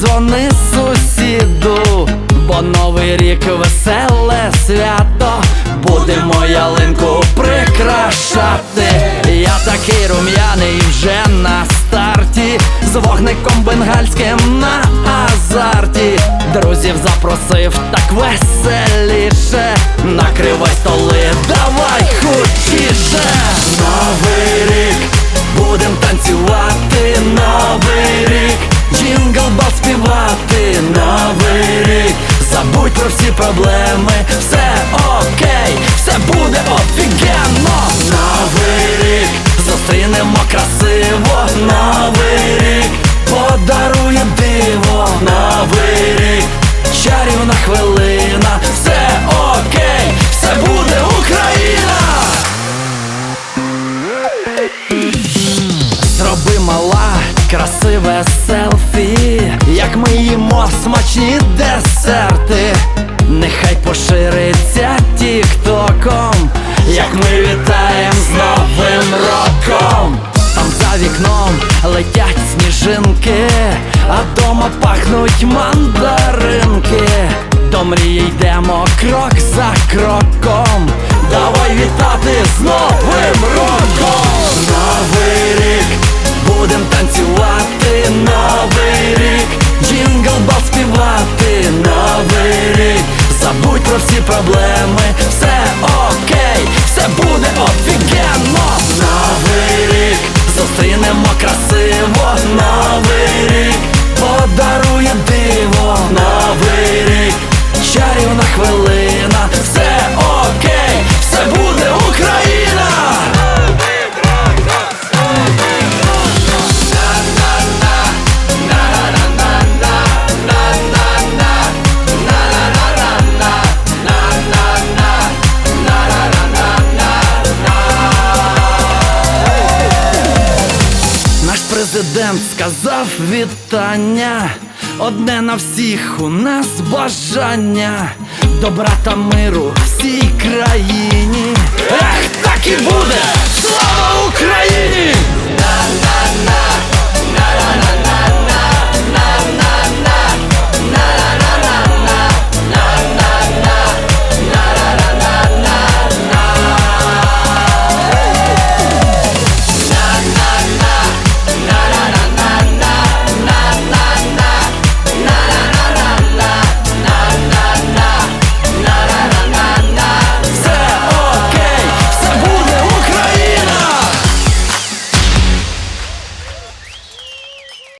бігом дзвони сусіду, бо новий рік веселе свято, будемо ялинку прикрашати. Я такий рум'яний вже на старті, з вогником бенгальським на азарті. Друзів запросив так веселіше. Накривай столи, давай хучіше. Бал співати, новий рік, забудь про всі проблеми, все окей, красиве селфі, як ми їмо смачні десерти. Нехай пошириться тіктоком, як ми вітаєм з Новим роком. Там за вікном летять сніжинки, а дома пахнуть мандаринки. До мрії йдемо крок за кроком. Новий рік, забудь про всі проблеми, все окей, все буде офігенно, президент сказав вітання, одне на всіх у нас бажання, добра та миру всій країні. Ех, так і буде! Слава!